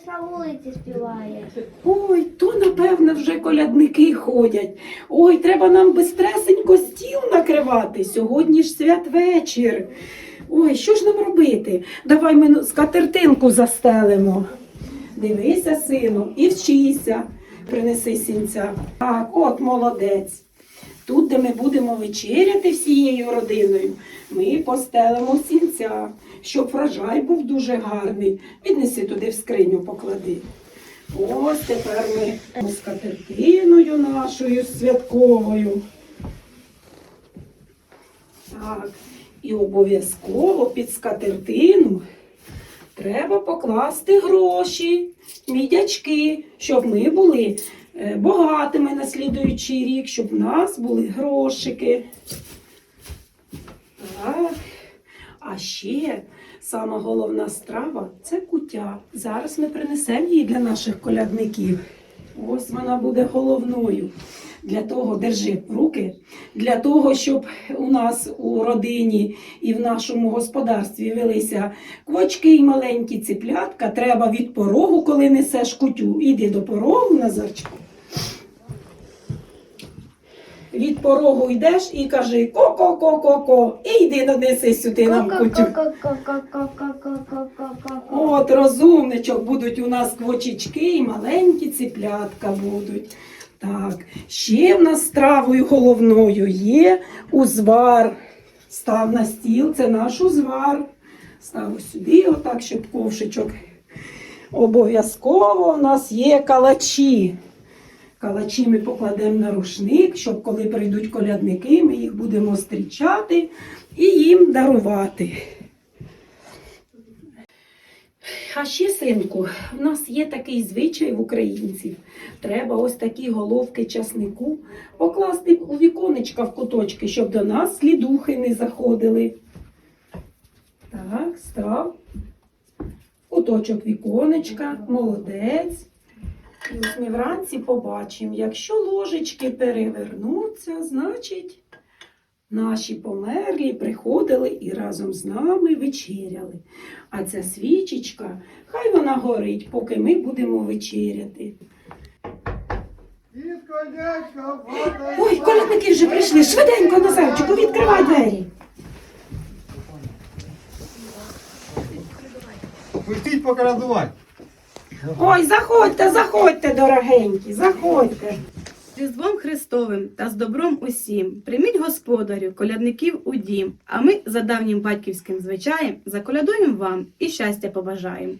хтось на вулиці співає. Ой, то напевно вже колядники ходять. Ой, треба нам бистресенько стіл накривати. Сьогодні ж святвечір. Ой, що ж нам робити? Давай ми скатертинку застелимо. Дивися, сину, і вчися. Принеси сінця. Так, от молодець. Тут, де ми будемо вечеряти всією родиною, ми постелимо сінця, щоб врожай був дуже гарний. Віднеси туди в скриню, поклади. Ось тепер ми з катертиною нашою святковою. Так, і обов'язково під скатертину треба покласти гроші, мідячки, щоб ми були е, багатими на слідуючий рік, щоб в нас були грошики. Так. А ще сама головна страва це кутя. Зараз ми принесемо її для наших колядників. Ось вона буде головною. Для того держи руки, для того, щоб у нас у родині і в нашому господарстві велися квочки і маленькі циплятка, треба від порогу, коли несеш кутю. Іди до порогу, Назарчику від порогу йдеш і кажи ко-ко-ко-ко-ко. І йди донеси сюди нам кутю. От розумничок будуть у нас квочечки і маленькі ціплятка будуть. Так, ще в нас стравою головною є узвар. Став на стіл, це наш узвар. Став сюди, отак, щоб ковшечок. Обов'язково у нас є калачі. Калачі ми покладемо на рушник, щоб коли прийдуть колядники, ми їх будемо зустрічати і їм дарувати. А ще, синку, в нас є такий звичай в українців. Треба ось такі головки часнику покласти у віконечка в куточки, щоб до нас слідухи не заходили. Так, став. Куточок віконечка, молодець. Ось ми вранці побачимо, якщо ложечки перевернуться, значить наші померлі приходили і разом з нами вечеряли. А ця свічечка, хай вона горить, поки ми будемо вечеряти. Ой, колядники вже прийшли. Швиденько, Назарчику, відкривай двері. Пустіть покрадувати. Ой, заходьте, заходьте, дорогенькі, заходьте. Різдвом Христовим та з добром усім прийміть господарю, колядників у дім, а ми за давнім батьківським звичаєм заколядуємо вам і щастя побажаємо.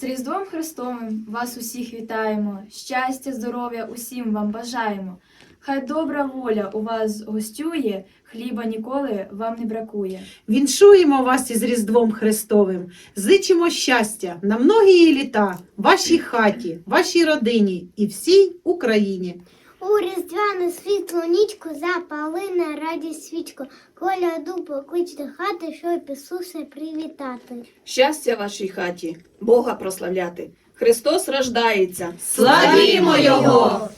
З Різдвом Христовим вас усіх вітаємо, щастя, здоров'я усім вам бажаємо. Хай добра воля у вас гостює, хліба ніколи вам не бракує. Віншуємо вас із Різдвом Христовим, зичимо щастя на многії літа, вашій хаті, вашій родині і всій Україні. У різдвяну світлу нічку запали на раді свічку. Коляду поклич до хати, щоб Ісуса привітати. Щастя вашій хаті, Бога прославляти. Христос рождається. Славімо Його!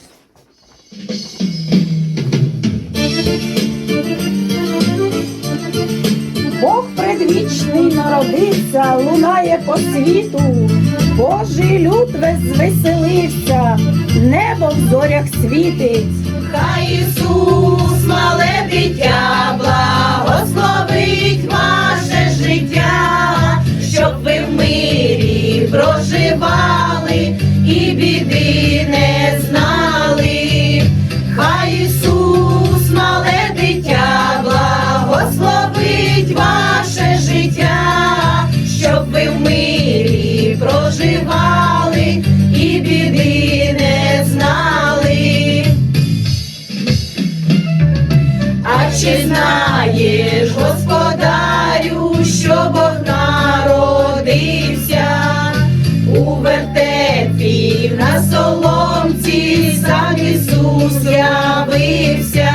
Бог предвічний народився, лунає по світу. Божий люд весь звеселився, небо в зорях світить. Хай Ісус, мале дитя, благословить ваше життя, щоб ви в мирі проживали і Ісус явився,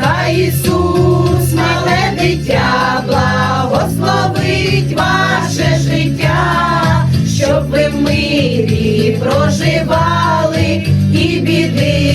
хай Ісус, мале дитя, благословить ваше життя, щоб ви в мирі проживали і біди.